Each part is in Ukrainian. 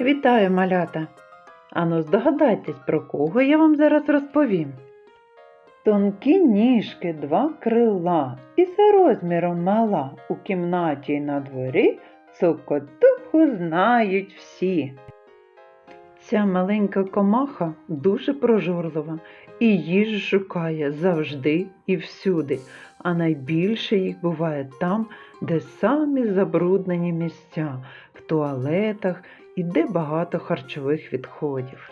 Вітаю, малята! Ану, здогадайтесь, про кого я вам зараз розповім. Тонкі ніжки, два крила, і за розміром мала у кімнаті й на дворі цокотуху знають всі. Ця маленька комаха дуже прожорлива і їжу шукає завжди і всюди, а найбільше їх буває там, де самі забруднені місця, в туалетах і де багато харчових відходів.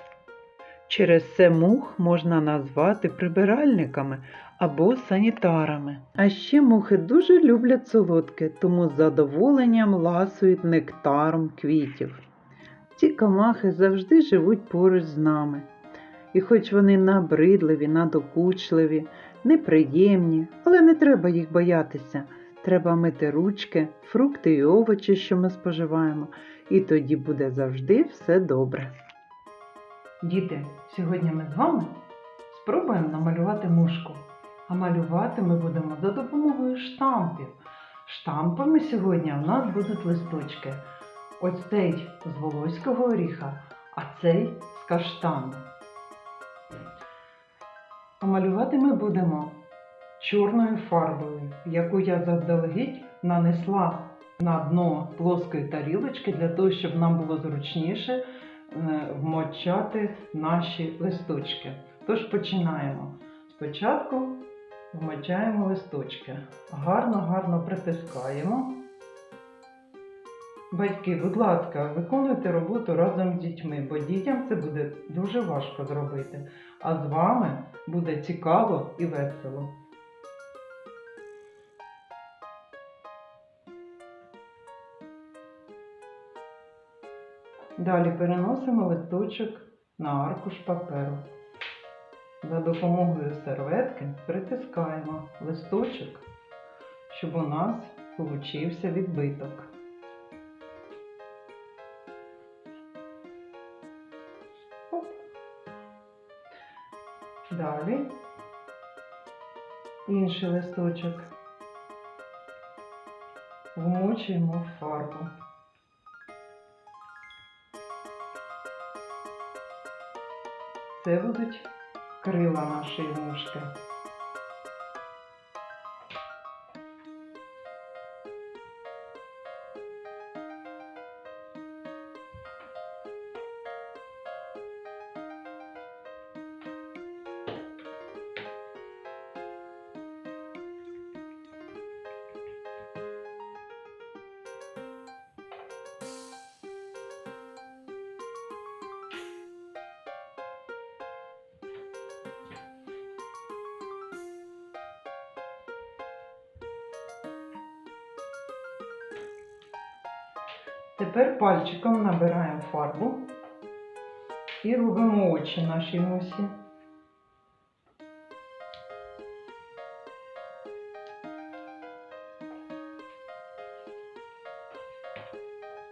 Через це мух можна назвати прибиральниками або санітарами. А ще мухи дуже люблять солодке, тому з задоволенням ласують нектаром квітів. Ці комахи завжди живуть поруч з нами. І хоч вони набридливі, надокучливі, неприємні, але не треба їх боятися. Треба мити ручки, фрукти і овочі, що ми споживаємо, і тоді буде завжди все добре. Діти, сьогодні ми з вами спробуємо намалювати мушку. А малювати ми будемо за допомогою штампів. Штампами сьогодні у нас будуть листочки. Ось цей з волоського оріха, а цей з каштану. А малювати ми будемо чорною фарбою, яку я заздалегідь нанесла на дно плоскої тарілочки для того, щоб нам було зручніше е, вмочати наші листочки. Тож починаємо. Спочатку вмочаємо листочки. Гарно-гарно притискаємо. Батьки, будь ласка, виконуйте роботу разом з дітьми, бо дітям це буде дуже важко зробити. А з вами буде цікаво і весело. Далі переносимо листочок на аркуш паперу. За допомогою серветки притискаємо листочок, щоб у нас получився відбиток. Далі інший листочок вмочуємо в фарбу. Це будуть крила нашої мушки. Тепер пальчиком набираємо фарбу і робимо очі нашій мусі.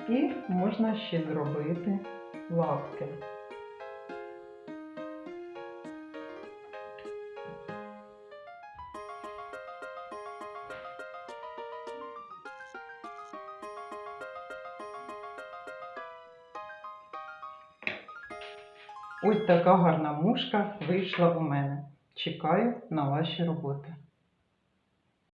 І можна ще зробити лапки. Ось така гарна мушка вийшла у мене. Чекаю на ваші роботи.